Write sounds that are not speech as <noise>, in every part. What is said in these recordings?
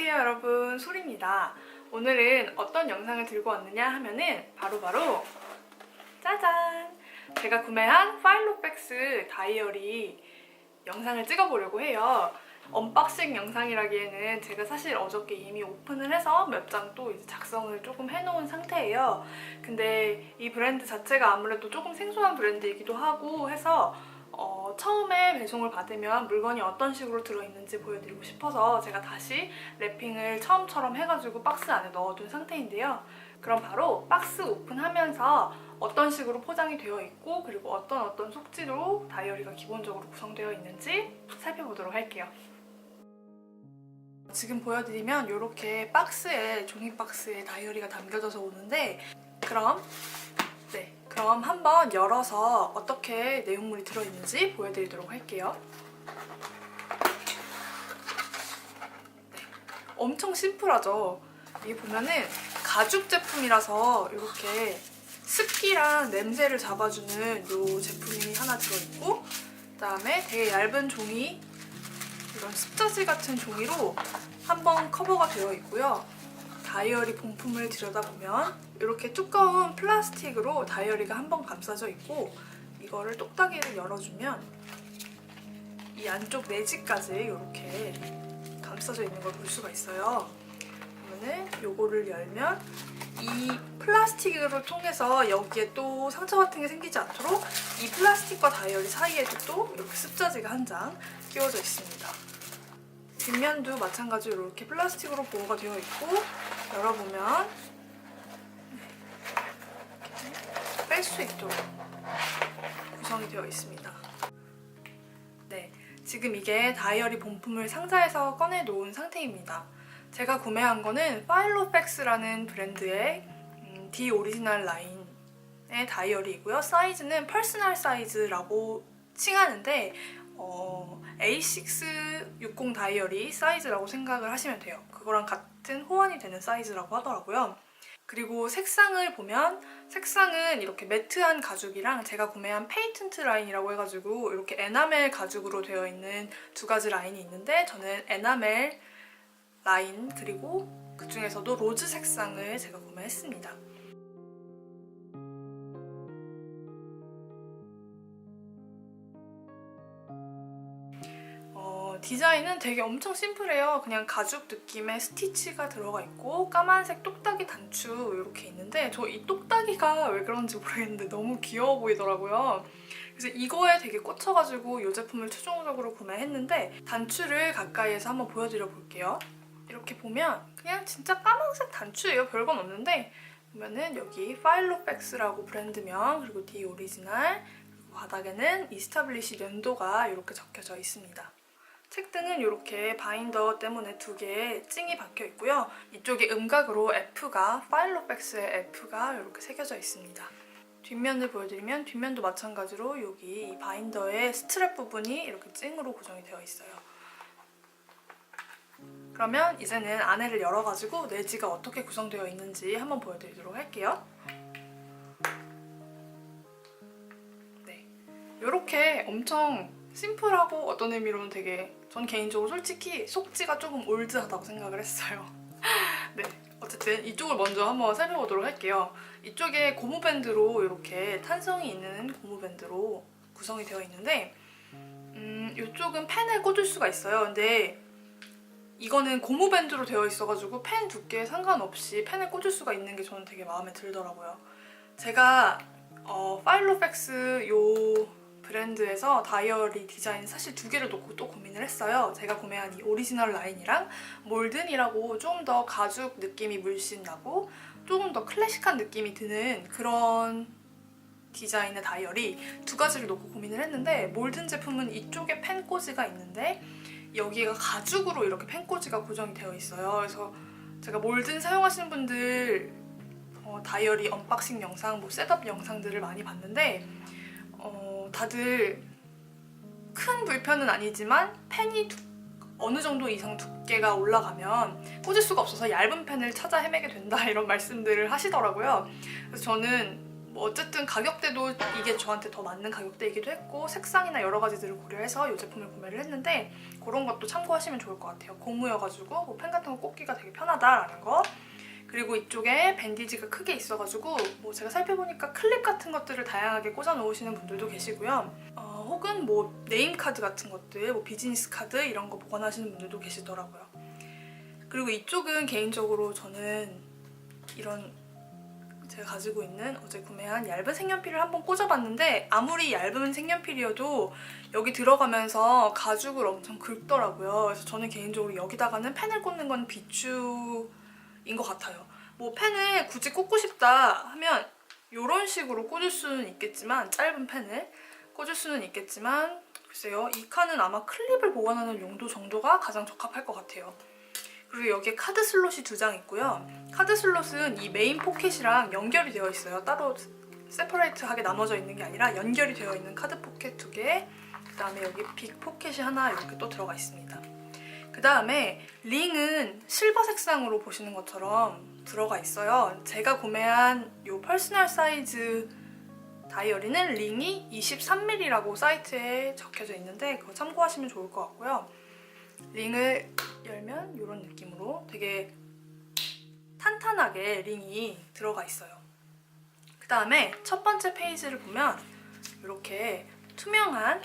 안녕하세요 여러분. 소리입니다. 오늘은 어떤 영상을 들고 왔느냐 하면은 바로 바로 짜잔! 제가 구매한 파일로백스 다이어리 영상을 찍어보려고 해요. 언박싱 영상이라기에는 제가 사실 어저께 이미 오픈을 해서 몇 장 또 작성을 조금 해놓은 상태예요. 근데 이 브랜드 자체가 아무래도 조금 생소한 브랜드이기도 하고 해서 어, 처음에 배송을 받으면 물건이 어떤 식으로 들어있는지 보여드리고 싶어서 제가 다시 랩핑을 처음처럼 해가지고 박스 안에 넣어둔 상태인데요. 그럼 바로 박스 오픈하면서 어떤 식으로 포장이 되어 있고 그리고 어떤 어떤 속지로 다이어리가 기본적으로 구성되어 있는지 살펴보도록 할게요. 지금 보여드리면 이렇게 박스에 종이 박스에 다이어리가 담겨져서 오는데 그럼 네 그럼 한번 열어서 어떻게 내용물이 들어있는지 보여드리도록 할게요. 네, 엄청 심플하죠. 이게 보면은 가죽 제품이라서 이렇게 습기랑 냄새를 잡아주는 이 제품이 하나 들어있고 그다음에 되게 얇은 종이 이런 습자지 같은 종이로 한번 커버가 되어 있고요. 다이어리 본품을 들여다보면 이렇게 두꺼운 플라스틱으로 다이어리가 한 번 감싸져 있고 이거를 똑딱이를 열어주면 이 안쪽 내지까지 이렇게 감싸져 있는 걸 볼 수가 있어요. 그러면은 요거를 열면 이 플라스틱으로 통해서 여기에 또 상처 같은 게 생기지 않도록 이 플라스틱과 다이어리 사이에도 또 이렇게 습자지가 한 장 끼워져 있습니다. 뒷면도 마찬가지로 이렇게 플라스틱으로 보호가 되어 있고 열어보면 뺄 수 있도록 구성이 되어 있습니다. 네, 지금 이게 다이어리 본품을 상자에서 꺼내 놓은 상태입니다. 제가 구매한 거는 파일로팩스라는 브랜드의 음, 디 오리지널 라인의 다이어리이고요. 사이즈는 퍼스널 사이즈라고 칭하는데 어, A6 60 다이어리 사이즈라고 생각을 하시면 돼요. 그거랑 같은 호환이 되는 사이즈라고 하더라고요. 그리고 색상을 보면 색상은 이렇게 매트한 가죽이랑 제가 구매한 페이턴트 라인이라고 해가지고 이렇게 에나멜 가죽으로 되어 있는 두 가지 라인이 있는데 저는 에나멜 라인 그리고 그 중에서도 로즈 색상을 제가 구매했습니다. 디자인은 되게 엄청 심플해요. 그냥 가죽 느낌의 스티치가 들어가 있고 까만색 똑딱이 단추 이렇게 있는데 저 이 똑딱이가 왜 그런지 모르겠는데 너무 귀여워 보이더라고요. 그래서 이거에 되게 꽂혀가지고 이 제품을 최종적으로 구매했는데 단추를 가까이에서 한번 보여드려 볼게요. 이렇게 보면 그냥 진짜 까만색 단추예요. 별건 없는데 보면은 여기 파일로백스라고 브랜드명 그리고 디 오리지널 바닥에는 이스타블리시 연도가 이렇게 적혀져 있습니다. 책 등은 이렇게 바인더 때문에 두 개의 찡이 박혀 있고요. 이쪽에 음각으로 F가 파일로백스의 F가 이렇게 새겨져 있습니다. 뒷면을 보여드리면 뒷면도 마찬가지로 여기 이 바인더의 스트랩 부분이 이렇게 찡으로 고정이 되어 있어요. 그러면 이제는 안에를 열어가지고 내지가 어떻게 구성되어 있는지 한번 보여드리도록 할게요. 네, 이렇게 엄청 심플하고 어떤 의미로는 되게 전 개인적으로 솔직히 속지가 조금 올드하다고 생각을 했어요. <laughs> 네, 어쨌든 이쪽을 먼저 한번 살펴보도록 할게요. 이쪽에 고무밴드로 이렇게 탄성이 있는 고무밴드로 구성이 되어 있는데 음, 이쪽은 펜을 꽂을 수가 있어요. 근데 이거는 고무밴드로 되어 있어가지고 펜 두께에 상관없이 펜을 꽂을 수가 있는 게 저는 되게 마음에 들더라고요. 제가 어, 파일로팩스 요 브랜드에서 다이어리 디자인 사실 두 개를 놓고 또 고민을 했어요. 제가 구매한 이 오리지널 라인이랑 몰든이라고 좀 더 가죽 느낌이 물씬 나고 조금 더 클래식한 느낌이 드는 그런 디자인의 다이어리 두 가지를 놓고 고민을 했는데 몰든 제품은 이쪽에 펜 꽂이가 있는데 여기가 가죽으로 이렇게 펜 꽂이가 고정이 되어 있어요. 그래서 제가 몰든 사용하시는 분들 어, 다이어리 언박싱 영상, 뭐 셋업 영상들을 많이 봤는데 어, 다들 큰 불편은 아니지만 펜이 두- 어느 정도 이상 두께가 올라가면 꽂을 수가 없어서 얇은 펜을 찾아 헤매게 된다 <laughs> 이런 말씀들을 하시더라고요. 그래서 저는 뭐 어쨌든 가격대도 이게 저한테 더 맞는 가격대이기도 했고 색상이나 여러 가지들을 고려해서 이 제품을 구매를 했는데 그런 것도 참고하시면 좋을 것 같아요. 고무여가지고 뭐 펜 같은 거 꽂기가 되게 편하다라는 거. 그리고 이쪽에 밴디지가 크게 있어가지고 뭐 제가 살펴보니까 클립 같은 것들을 다양하게 꽂아 놓으시는 분들도 계시고요. 어, 혹은 뭐 네임 카드 같은 것들, 뭐 비즈니스 카드 이런 거 보관하시는 분들도 계시더라고요. 그리고 이쪽은 개인적으로 저는 이런 제가 가지고 있는 어제 구매한 얇은 색연필을 한번 꽂아봤는데 아무리 얇은 색연필이어도 여기 들어가면서 가죽을 엄청 긁더라고요. 그래서 저는 개인적으로 여기다가는 펜을 꽂는 건 비추 인 것 같아요. 뭐 펜을 굳이 꽂고 싶다 하면 이런 식으로 꽂을 수는 있겠지만 짧은 펜을 꽂을 수는 있겠지만 글쎄요 이 칸은 아마 클립을 보관하는 용도 정도가 가장 적합할 것 같아요. 그리고 여기에 카드 슬롯이 두 장 있고요. 카드 슬롯은 이 메인 포켓이랑 연결이 되어 있어요. 따로 세퍼레이트하게 나눠져 있는 게 아니라 연결이 되어 있는 카드 포켓 두 개, 그 다음에 여기 빅 포켓이 하나 이렇게 또 들어가 있습니다. 그 다음에 링은 실버 색상으로 보시는 것처럼 들어가 있어요. 제가 구매한 이 퍼스널 사이즈 다이어리는 링이 23mm라고 사이트에 적혀져 있는데 그거 참고하시면 좋을 것 같고요. 링을 열면 이런 느낌으로 되게 탄탄하게 링이 들어가 있어요. 그 다음에 첫 번째 페이지를 보면 이렇게 투명한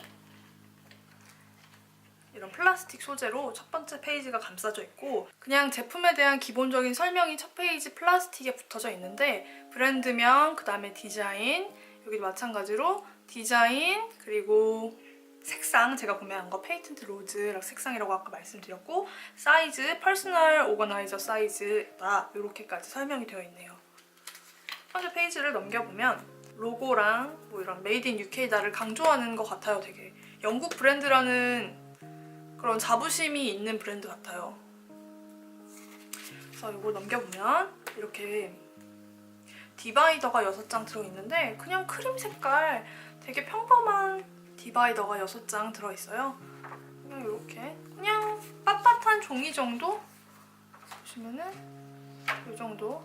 이런 플라스틱 소재로 첫 번째 페이지가 감싸져 있고 그냥 제품에 대한 기본적인 설명이 첫 페이지 플라스틱에 붙어져 있는데 브랜드명, 그 다음에 디자인, 여기도 마찬가지로 디자인 그리고 색상 제가 구매한 거 페이턴트 로즈 색상이라고 아까 말씀드렸고 사이즈 퍼스널 오거나이저 사이즈다 이렇게까지 설명이 되어 있네요. 첫 번째 페이지를 넘겨보면 로고랑 뭐 이런 메이드 인 UK다를 강조하는 것 같아요. 되게 영국 브랜드라는 그런 자부심이 있는 브랜드 같아요. 그래서 이거 넘겨보면 이렇게 디바이더가 6장 들어있는데 그냥 크림 색깔 되게 평범한 디바이더가 6장 들어있어요. 그냥 이렇게 그냥 빳빳한 종이 정도? 보시면은 이 정도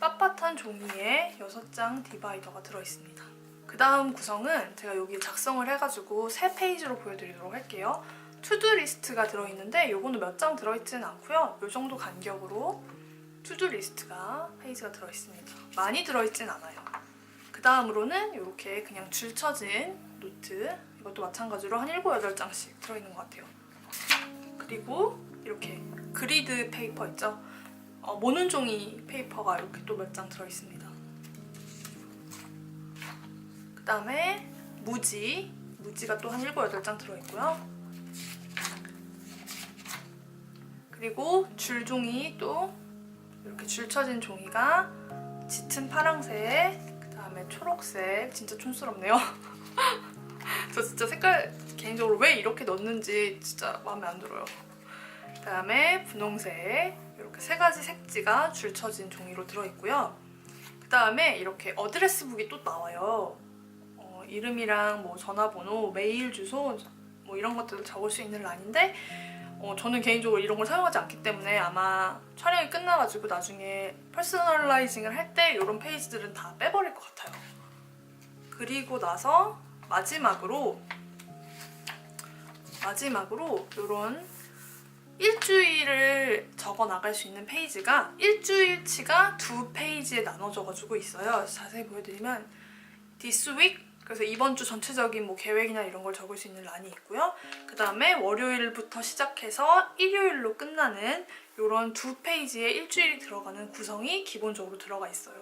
빳빳한 종이에 6장 디바이더가 들어있습니다. 그 다음 구성은 제가 여기 작성을 해가지고 세 페이지로 보여드리도록 할게요. 투두 리스트가 들어있는데 요거는 몇 장 들어있지는 않고요. 이 정도 간격으로 투두 리스트가 페이지가 들어있습니다. 많이 들어있진 않아요. 그 다음으로는 이렇게 그냥 줄 쳐진 노트 이것도 마찬가지로 한 7, 8장씩 들어있는 것 같아요. 그리고 이렇게 그리드 페이퍼 있죠? 어, 모는 종이 페이퍼가 이렇게 또 몇 장 들어있습니다. 그 다음에 무지 무지가 또 한 7, 8장 들어있고요. 그리고 줄종이 또 이렇게 줄쳐진 종이가 짙은 파랑색 그 다음에 초록색 진짜 촌스럽네요. <laughs> 저 진짜 색깔 개인적으로 왜 이렇게 넣는지 진짜 마음에 안 들어요. 그 다음에 분홍색 이렇게 세 가지 색지가 줄쳐진 종이로 들어있고요. 그 다음에 이렇게 어드레스북이 또 나와요. 어, 이름이랑 뭐 전화번호, 메일 주소 뭐 이런 것들을 적을 수 있는 란인데 어, 저는 개인적으로 이런 걸 사용하지 않기 때문에 아마 촬영이 끝나가지고 나중에 퍼스널라이징을 할 때 이런 페이지들은 다 빼버릴 것 같아요. 그리고 나서 마지막으로 마지막으로 이런 일주일을 적어 나갈 수 있는 페이지가 일주일치가 두 페이지에 나눠져가지고 있어요. 자세히 보여드리면 this week 그래서 이번 주 전체적인 뭐 계획이나 이런 걸 적을 수 있는 란이 있고요. 그 다음에 월요일부터 시작해서 일요일로 끝나는 이런 두 페이지에 일주일이 들어가는 구성이 기본적으로 들어가 있어요.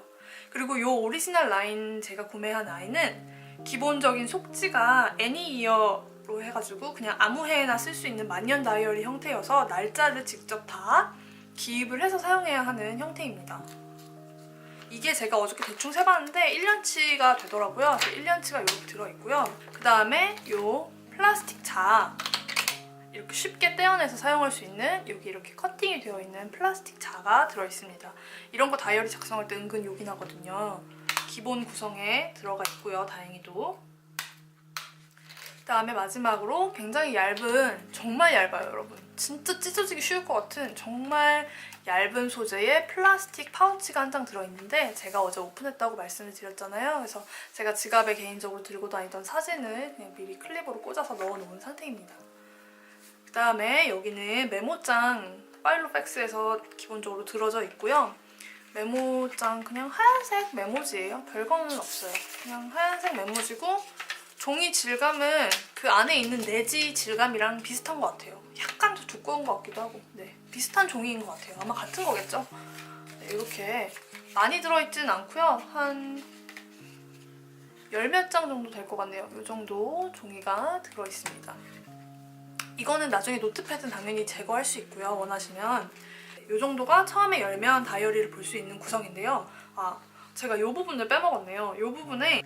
그리고 이 오리지널 라인 제가 구매한 아이는 기본적인 속지가 애니 이어로 해가지고 그냥 아무 해에나 쓸 수 있는 만년 다이어리 형태여서 날짜를 직접 다 기입을 해서 사용해야 하는 형태입니다. 이게 제가 어저께 대충 세봤는데 1년치가 되더라고요. 1년치가 이렇게 들어있고요. 그 다음에 이 플라스틱 자 이렇게 쉽게 떼어내서 사용할 수 있는 여기 이렇게 커팅이 되어 있는 플라스틱 자가 들어있습니다. 이런 거 다이어리 작성할 때 은근 요긴하거든요. 기본 구성에 들어가 있고요. 다행히도. 그 다음에 마지막으로 굉장히 얇은 정말 얇아요 여러분. 진짜 찢어지기 쉬울 것 같은 정말 얇은 소재의 플라스틱 파우치가 한 장 들어있는데 제가 어제 오픈했다고 말씀을 드렸잖아요. 그래서 제가 지갑에 개인적으로 들고 다니던 사진을 그냥 미리 클립으로 꽂아서 넣어놓은 상태입니다. 그 다음에 여기는 메모장 파일로 팩스에서 기본적으로 들어져 있고요. 메모장 그냥 하얀색 메모지예요. 별거는 없어요. 그냥 하얀색 메모지고 종이 질감은 그 안에 있는 내지 질감이랑 비슷한 것 같아요. 약간 더 두꺼운 것 같기도 하고 네 비슷한 종이인 것 같아요. 아마 같은 거겠죠? 네, 이렇게 많이 들어있진 않고요. 한 열 몇 장 정도 될 것 같네요. 이 정도 종이가 들어있습니다. 이거는 나중에 노트패드는 당연히 제거할 수 있고요. 원하시면 이 정도가 처음에 열면 다이어리를 볼 수 있는 구성인데요. 아 제가 이 부분을 빼먹었네요. 이 부분에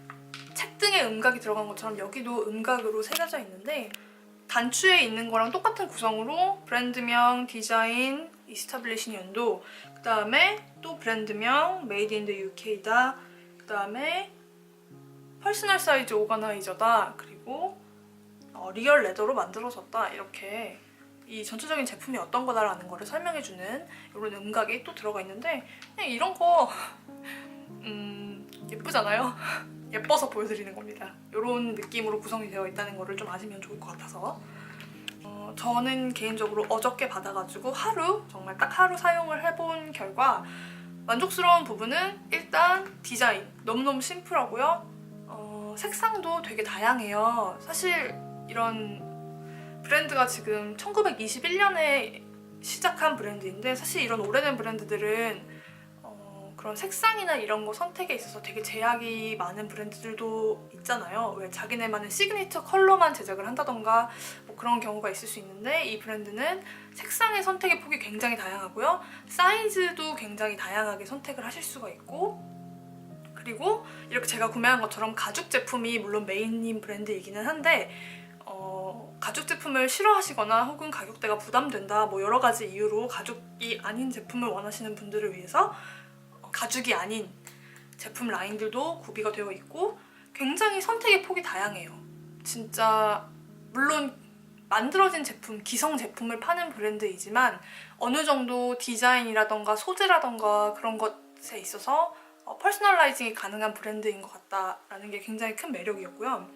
책 등에 음각이 들어간 것처럼 여기도 음각으로 새겨져 있는데 단추에 있는 거랑 똑같은 구성으로 브랜드명, 디자인, 이스타블리신 연도 그 다음에 또 브랜드명, 메이드 인 더 UK다 그 다음에 퍼스널 사이즈 오가나이저다 그리고 어, 리얼 레더로 만들어졌다 이렇게 이 전체적인 제품이 어떤 거다라는 거를 설명해주는 이런 음각이 또 들어가 있는데 그냥 이런 거 <laughs> 음, 예쁘잖아요? <laughs> 예뻐서 보여드리는 겁니다. 이런 느낌으로 구성이 되어 있다는 거를 좀 아시면 좋을 것 같아서 어, 저는 개인적으로 어저께 받아가지고 하루 정말 딱 하루 사용을 해본 결과 만족스러운 부분은 일단 디자인 너무너무 심플하고요. 어, 색상도 되게 다양해요. 사실 이런 브랜드가 지금 1921년에 시작한 브랜드인데 사실 이런 오래된 브랜드들은 어, 그런 색상이나 이런 거 선택에 있어서 되게 제약이 많은 브랜드들도 있잖아요. 왜 자기네만의 시그니처 컬러만 제작을 한다던가 뭐 그런 경우가 있을 수 있는데 이 브랜드는 색상의 선택의 폭이 굉장히 다양하고요. 사이즈도 굉장히 다양하게 선택을 하실 수가 있고 그리고 이렇게 제가 구매한 것처럼 가죽 제품이 물론 메인인 브랜드이기는 한데 어, 가죽 제품을 싫어하시거나 혹은 가격대가 부담된다 뭐 여러 가지 이유로 가죽이 아닌 제품을 원하시는 분들을 위해서 어, 가죽이 아닌 제품 라인들도 구비가 되어 있고 굉장히 선택의 폭이 다양해요. 진짜 물론 만들어진 제품, 기성 제품을 파는 브랜드이지만 어느 정도 디자인이라던가 소재라던가 그런 것에 있어서 어, 퍼스널라이징이 가능한 브랜드인 것 같다라는 게 굉장히 큰 매력이었고요.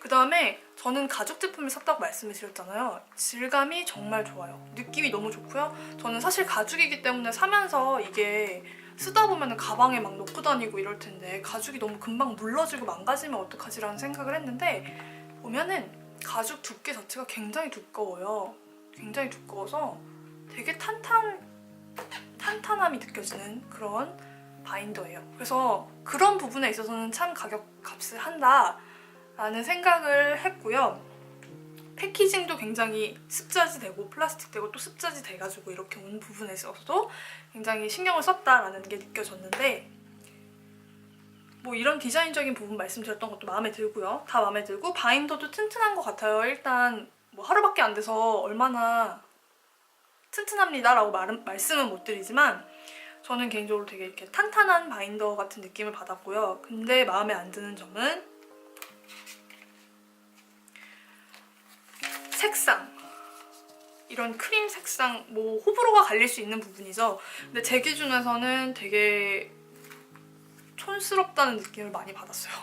그 다음에 저는 가죽 제품을 샀다고 말씀을 드렸잖아요. 질감이 정말 좋아요. 느낌이 너무 좋고요. 저는 사실 가죽이기 때문에 사면서 이게 쓰다 보면 가방에 막 넣고 다니고 이럴 텐데 가죽이 너무 금방 물러지고 망가지면 어떡하지라는 생각을 했는데 보면은 가죽 두께 자체가 굉장히 두꺼워요. 굉장히 두꺼워서 되게 탄탄 탄탄함이 느껴지는 그런 바인더예요. 그래서 그런 부분에 있어서는 참 가격 값을 한다라는 생각을 했고요. 패키징도 굉장히 습자지 되고 플라스틱 되고 또 습자지 돼가지고 이렇게 온 부분에 있어서도 굉장히 신경을 썼다라는 게 느껴졌는데 뭐 이런 디자인적인 부분 말씀드렸던 것도 마음에 들고요. 다 마음에 들고 바인더도 튼튼한 것 같아요. 일단 뭐 하루밖에 안 돼서 얼마나 튼튼합니다라고 말은, 말씀은 못 드리지만 저는 개인적으로 되게 이렇게 탄탄한 바인더 같은 느낌을 받았고요. 근데 마음에 안 드는 점은 색상. 이런 크림 색상, 뭐 호불호가 갈릴 수 있는 부분이죠. 근데 제 기준에서는 되게 촌스럽다는 느낌을 많이 받았어요.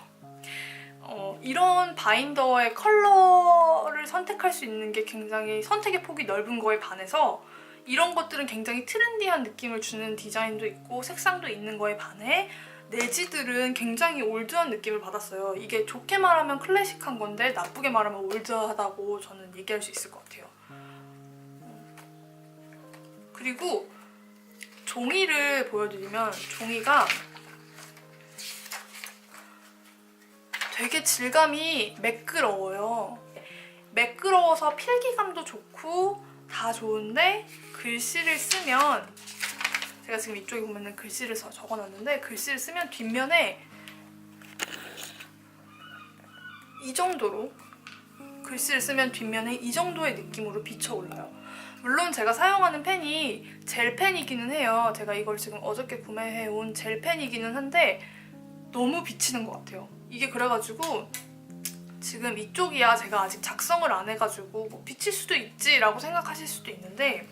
어, 이런 바인더의 컬러를 선택할 수 있는 게 굉장히 선택의 폭이 넓은 거에 반해서 이런 것들은 굉장히 트렌디한 느낌을 주는 디자인도 있고 색상도 있는 거에 반해 내지들은 굉장히 올드한 느낌을 받았어요. 이게 좋게 말하면 클래식한 건데 나쁘게 말하면 올드하다고 저는 얘기할 수 있을 것 같아요. 그리고 종이를 보여드리면 종이가 되게 질감이 매끄러워요. 매끄러워서 필기감도 좋고 다 좋은데 글씨를 쓰면 제가 지금 이쪽에 보면은 글씨를 써- 적어놨는데 글씨를 쓰면 뒷면에 이 정도로 글씨를 쓰면 뒷면에 이 정도의 느낌으로 비쳐 올라요. 물론 제가 사용하는 펜이 젤펜이기는 해요. 제가 이걸 지금 어저께 구매해온 젤펜이기는 한데 너무 비치는 것 같아요. 이게 그래가지고 지금 이쪽이야 제가 아직 작성을 안 해가지고 뭐 비칠 수도 있지라고 생각하실 수도 있는데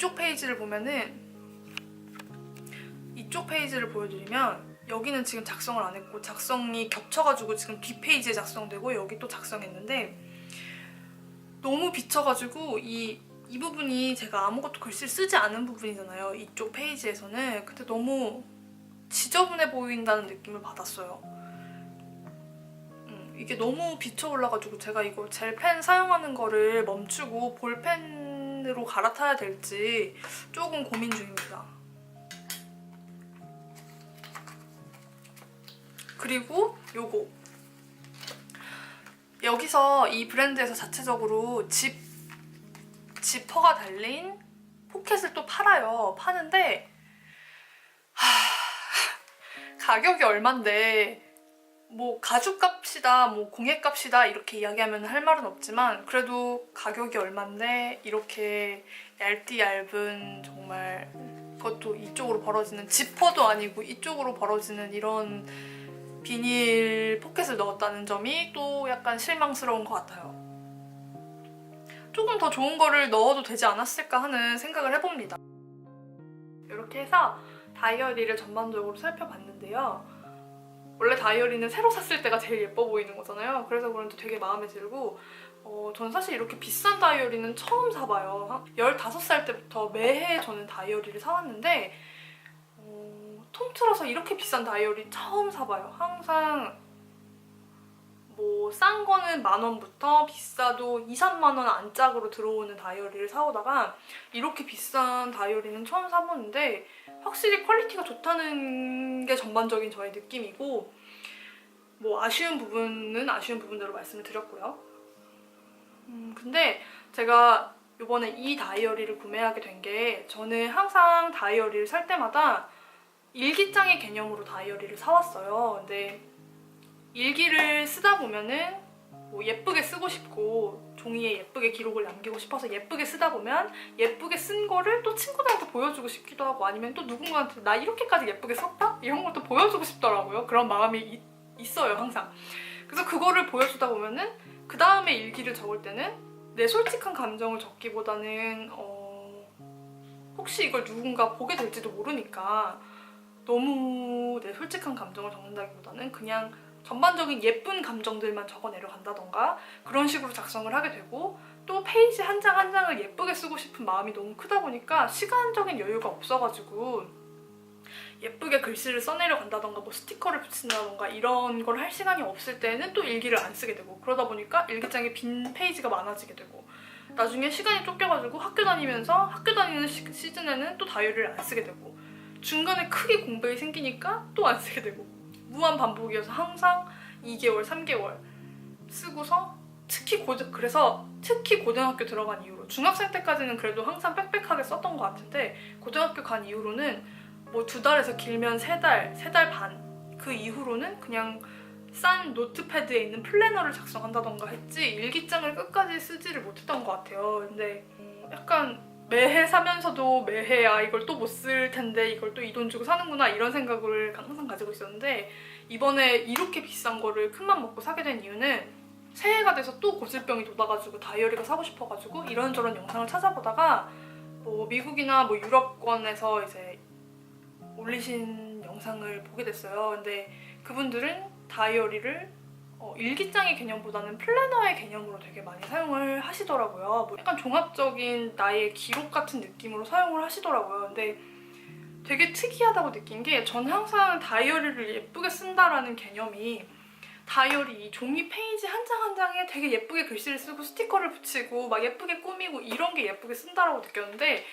이쪽 페이지를 보면은 이쪽 페이지를 보여드리면 여기는 지금 작성을 안 했고 작성이 겹쳐가지고 지금 뒷 페이지에 작성되고 여기 또 작성했는데 너무 비쳐가지고 이, 이 부분이 제가 아무것도 글씨를 쓰지 않은 부분이잖아요. 이쪽 페이지에서는. 근데 너무 지저분해 보인다는 느낌을 받았어요. 음, 이게 너무 비쳐 올라가지고 제가 이거 젤펜 사용하는 거를 멈추고 볼펜 으로 갈아타야 될지 조금 고민 중입니다. 그리고 요거 여기서 이 브랜드에서 자체적으로 집 지퍼가 달린 포켓을 또 팔아요. 파는데 하... 가격이 얼만데 뭐 가죽값이다, 뭐 공예값이다 이렇게 이야기하면 할 말은 없지만 그래도 가격이 얼만데 이렇게 얇디 얇은 정말 그것도 이쪽으로 벌어지는 지퍼도 아니고 이쪽으로 벌어지는 이런 비닐 포켓을 넣었다는 점이 또 약간 실망스러운 것 같아요. 조금 더 좋은 거를 넣어도 되지 않았을까 하는 생각을 해봅니다. 이렇게 해서 다이어리를 전반적으로 살펴봤는데요. 원래 다이어리는 새로 샀을 때가 제일 예뻐 보이는 거잖아요. 그래서 그런지 되게 마음에 들고 어, 전 사실 이렇게 비싼 다이어리는 처음 사봐요. 15살 때부터 매해 저는 다이어리를 사왔는데 어, 통틀어서 이렇게 비싼 다이어리 처음 사봐요. 항상 뭐 싼 거는 만 원부터 비싸도 2, 3만 원 안짝으로 들어오는 다이어리를 사오다가 이렇게 비싼 다이어리는 처음 사보는데 확실히 퀄리티가 좋다는 게 전반적인 저의 느낌이고 뭐 아쉬운 부분은 아쉬운 부분대로 말씀을 드렸고요. 음, 근데 제가 이번에 이 다이어리를 구매하게 된 게 저는 항상 다이어리를 살 때마다 일기장의 개념으로 다이어리를 사왔어요. 근데 일기를 쓰다 보면은 뭐 예쁘게 쓰고 싶고 종이에 예쁘게 기록을 남기고 싶어서 예쁘게 쓰다 보면 예쁘게 쓴 거를 또 친구들한테 보여주고 싶기도 하고 아니면 또 누군가한테 나 이렇게까지 예쁘게 썼다? 이런 것도 보여주고 싶더라고요. 그런 마음이 이- 있어요, 항상. 그래서 그거를 보여주다 보면은 그 다음에 일기를 적을 때는 내 솔직한 감정을 적기보다는 어, 혹시 이걸 누군가 보게 될지도 모르니까 너무 내 솔직한 감정을 적는다기보다는 그냥 전반적인 예쁜 감정들만 적어 내려간다던가 그런 식으로 작성을 하게 되고 또 페이지 한장한 장을 예쁘게 쓰고 싶은 마음이 너무 크다 보니까 시간적인 여유가 없어가지고 예쁘게 글씨를 써내려간다던가 뭐 스티커를 붙인다던가 이런 걸 할 시간이 없을 때는 또 일기를 안 쓰게 되고 그러다 보니까 일기장에 빈 페이지가 많아지게 되고 나중에 시간이 쫓겨가지고 학교 다니면서 학교 다니는 시, 시즌에는 또 다이어리를 안 쓰게 되고 중간에 크게 공백이 생기니까 또 안 쓰게 되고 무한 반복이어서 항상 2개월, 3개월 쓰고서 특히 고등 그래서 특히 고등학교 들어간 이후로 중학생 때까지는 그래도 항상 빽빽하게 썼던 것 같은데 고등학교 간 이후로는 뭐 두 달에서 길면 세 달, 세 달 반 그 이후로는 그냥 싼 노트패드에 있는 플래너를 작성한다던가 했지 일기장을 끝까지 쓰지를 못했던 것 같아요. 근데 음, 약간 매해 사면서도 매해 아 이걸 또 못 쓸 텐데 이걸 또 이 돈 주고 사는구나 이런 생각을 항상 가지고 있었는데 이번에 이렇게 비싼 거를 큰맘 먹고 사게 된 이유는 새해가 돼서 또 고질병이 돋아가지고 다이어리가 사고 싶어가지고 이런저런 영상을 찾아보다가 뭐 미국이나 뭐 유럽권에서 이제 올리신 영상을 보게 됐어요. 근데 그분들은 다이어리를 어, 일기장의 개념보다는 플래너의 개념으로 되게 많이 사용을 하시더라고요. 뭐 약간 종합적인 나의 기록 같은 느낌으로 사용을 하시더라고요. 근데 되게 특이하다고 느낀 게 전 항상 다이어리를 예쁘게 쓴다라는 개념이 다이어리 이 종이 페이지 한 장 한 장에 되게 예쁘게 글씨를 쓰고 스티커를 붙이고 막 예쁘게 꾸미고 이런 게 예쁘게 쓴다라고 느꼈는데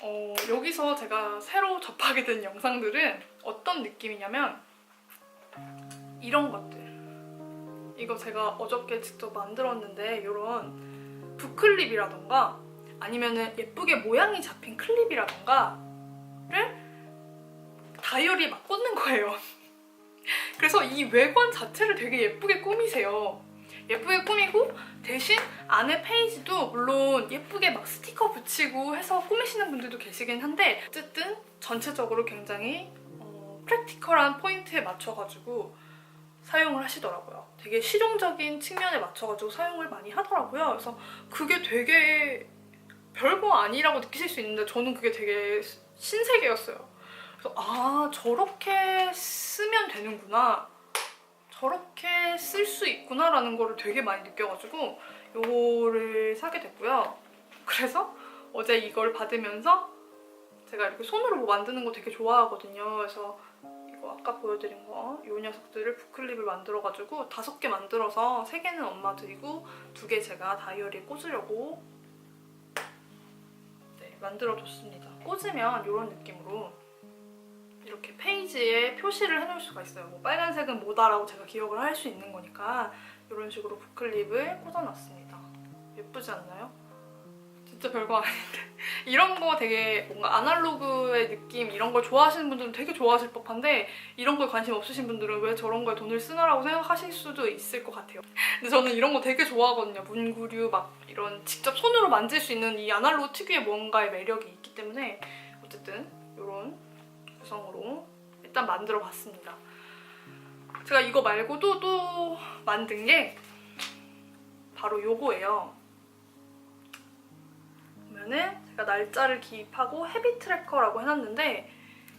어, 여기서 제가 새로 접하게 된 영상들은 어떤 느낌이냐면 이런 것들 이거 제가 어저께 직접 만들었는데 이런 붓클립이라던가 아니면은 예쁘게 모양이 잡힌 클립이라던가를 다이어리에 막 꽂는 거예요. <laughs> 그래서 이 외관 자체를 되게 예쁘게 꾸미세요. 예쁘게 꾸미고 대신 안에 페이지도 물론 예쁘게 막 스티커 붙이고 해서 꾸미시는 분들도 계시긴 한데 어쨌든 전체적으로 굉장히 어, 프랙티컬한 포인트에 맞춰가지고 사용을 하시더라고요. 되게 실용적인 측면에 맞춰가지고 사용을 많이 하더라고요. 그래서 그게 되게 별거 아니라고 느끼실 수 있는데 저는 그게 되게 신세계였어요. 그래서 아 저렇게 쓰면 되는구나. 저렇게 쓸 수 있구나라는 거를 되게 많이 느껴가지고 요거를 사게 됐고요. 그래서 어제 이걸 받으면서 제가 이렇게 손으로 뭐 만드는 거 되게 좋아하거든요. 그래서 아까 보여드린 거, 이 녀석들을 부클립을 만들어가지고 다섯 개 만들어서 세 개는 엄마 드리고 두 개 제가 다이어리에 꽂으려고 네, 만들어줬습니다. 꽂으면 이런 느낌으로 이렇게 페이지에 표시를 해놓을 수가 있어요. 뭐 빨간색은 뭐다라고 제가 기억을 할 수 있는 거니까 이런 식으로 부클립을 꽂아놨습니다. 예쁘지 않나요? 진짜 별거 아닌데 <laughs> 이런 거 되게 뭔가 아날로그의 느낌 이런 걸 좋아하시는 분들은 되게 좋아하실 법한데 이런 거에 관심 없으신 분들은 왜 저런 거에 돈을 쓰나라고 생각하실 수도 있을 것 같아요. 근데 저는 이런 거 되게 좋아하거든요. 문구류 막 이런 직접 손으로 만질 수 있는 이 아날로그 특유의 뭔가의 매력이 있기 때문에 어쨌든 이런 구성으로 일단 만들어 봤습니다. 제가 이거 말고도 또 만든 게 바로 요거예요. 보면은 제가 날짜를 기입하고 헤비 트래커라고 해놨는데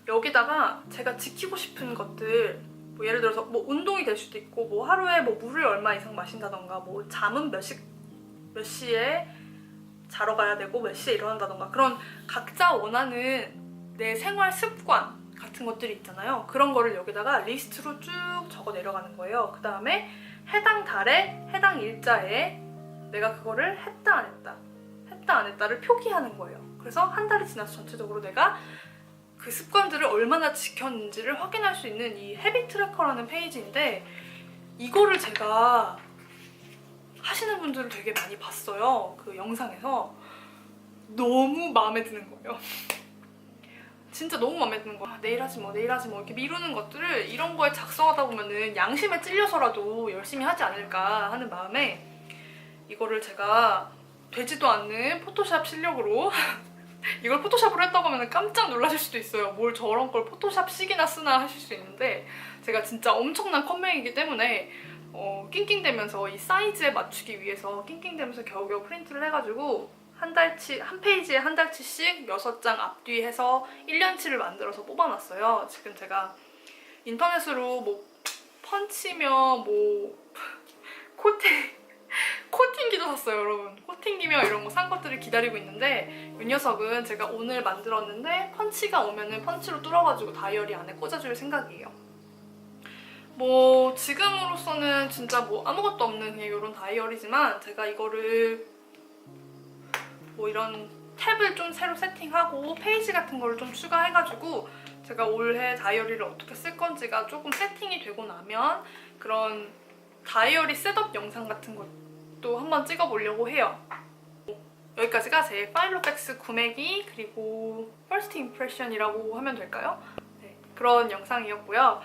여기다가 제가 지키고 싶은 것들 뭐 예를 들어서 뭐 운동이 될 수도 있고 뭐 하루에 뭐 물을 얼마 이상 마신다던가 뭐 잠은 몇, 시, 몇 시에 자러 가야 되고 몇 시에 일어난다던가 그런 각자 원하는 내 생활 습관 같은 것들이 있잖아요. 그런 거를 여기다가 리스트로 쭉 적어 내려가는 거예요. 그 다음에 해당 달에 해당 일자에 내가 그거를 했다 안 했다 했다 안 했다를 표기하는 거예요. 그래서 한 달이 지나서 전체적으로 내가 그 습관들을 얼마나 지켰는지를 확인할 수 있는 이 헤비 트래커라는 페이지인데 이거를 제가 하시는 분들을 되게 많이 봤어요. 그 영상에서 너무 마음에 드는 거예요. <laughs> 진짜 너무 마음에 드는 거야. 아, 내일 하지 뭐, 내일 하지 뭐 이렇게 미루는 것들을 이런 거에 작성하다 보면은 양심에 찔려서라도 열심히 하지 않을까 하는 마음에 이거를 제가 되지도 않는 포토샵 실력으로 <laughs> 이걸 포토샵으로 했다고 하면 깜짝 놀라실 수도 있어요. 뭘 저런 걸 포토샵식이나 쓰나 하실 수 있는데 제가 진짜 엄청난 컴맹이기 때문에 어, 낑낑대면서 이 사이즈에 맞추기 위해서 낑낑대면서 겨우겨우 프린트를 해가지고 한 달치 한 페이지에 한 달치씩 6장 앞뒤 해서 1년치를 만들어서 뽑아놨어요. 지금 제가 인터넷으로 뭐 펀치며 뭐 <laughs> 코팅 코팅기도 샀어요, 여러분. 코팅기며 이런 거 산 것들을 기다리고 있는데 이 녀석은 제가 오늘 만들었는데 펀치가 오면은 펀치로 뚫어가지고 다이어리 안에 꽂아줄 생각이에요. 뭐 지금으로서는 진짜 뭐 아무것도 없는 그냥 이런 다이어리지만 제가 이거를 뭐 이런 탭을 좀 새로 세팅하고 페이지 같은 거를 좀 추가해가지고 제가 올해 다이어리를 어떻게 쓸 건지가 조금 세팅이 되고 나면 그런 다이어리 셋업 영상 같은 것 도 한번 찍어보려고 해요. 여기까지가 제 파일로백스 구매기 그리고 퍼스트 임프레션이라고 하면 될까요? 네, 그런 영상이었고요.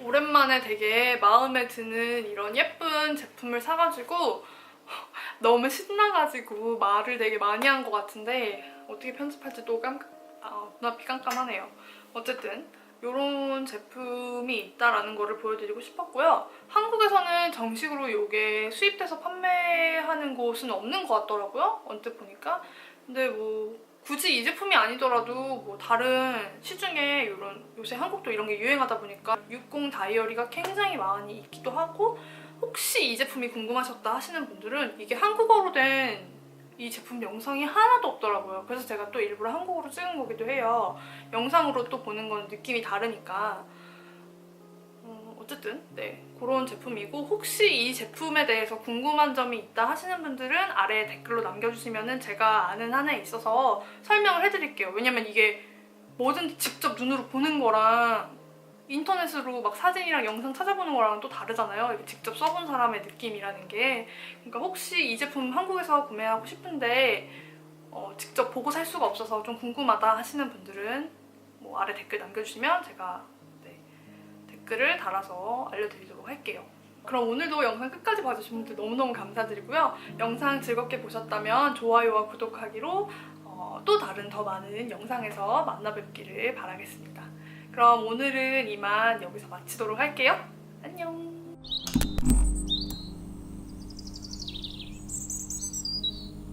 오랜만에 되게 마음에 드는 이런 예쁜 제품을 사가지고 <laughs> 너무 신나가지고 말을 되게 많이 한 것 같은데 어떻게 편집할지 또 깜, 아, 눈앞이 깜깜하네요. 어쨌든 이런 제품이 있다라는 거를 보여드리고 싶었고요. 한국에서는 정식으로 이게 수입돼서 판매하는 곳은 없는 것 같더라고요. 언뜻 보니까. 근데 뭐 굳이 이 제품이 아니더라도 뭐 다른 시중에 이런 요새 한국도 이런 게 유행하다 보니까 60 다이어리가 굉장히 많이 있기도 하고 혹시 이 제품이 궁금하셨다 하시는 분들은 이게 한국어로 된 이 제품 영상이 하나도 없더라고요. 그래서 제가 또 일부러 한국어로 찍은 거기도 해요. 영상으로 또 보는 건 느낌이 다르니까. 어, 어쨌든 네 그런 제품이고 혹시 이 제품에 대해서 궁금한 점이 있다 하시는 분들은 아래 댓글로 남겨주시면 제가 아는 한에 있어서 설명을 해드릴게요. 왜냐면 이게 뭐든지 직접 눈으로 보는 거랑 인터넷으로 막 사진이랑 영상 찾아보는 거랑 또 다르잖아요. 직접 써본 사람의 느낌이라는 게. 그러니까 혹시 이 제품 한국에서 구매하고 싶은데 어, 직접 보고 살 수가 없어서 좀 궁금하다 하시는 분들은 뭐 아래 댓글 남겨주시면 제가 네, 댓글을 달아서 알려드리도록 할게요. 그럼 오늘도 영상 끝까지 봐주신 분들 너무너무 감사드리고요. 영상 즐겁게 보셨다면 좋아요와 구독하기로 어, 또 다른 더 많은 영상에서 만나 뵙기를 바라겠습니다. 그럼 오늘은 이만 여기서 마치도록 할게요. 안녕!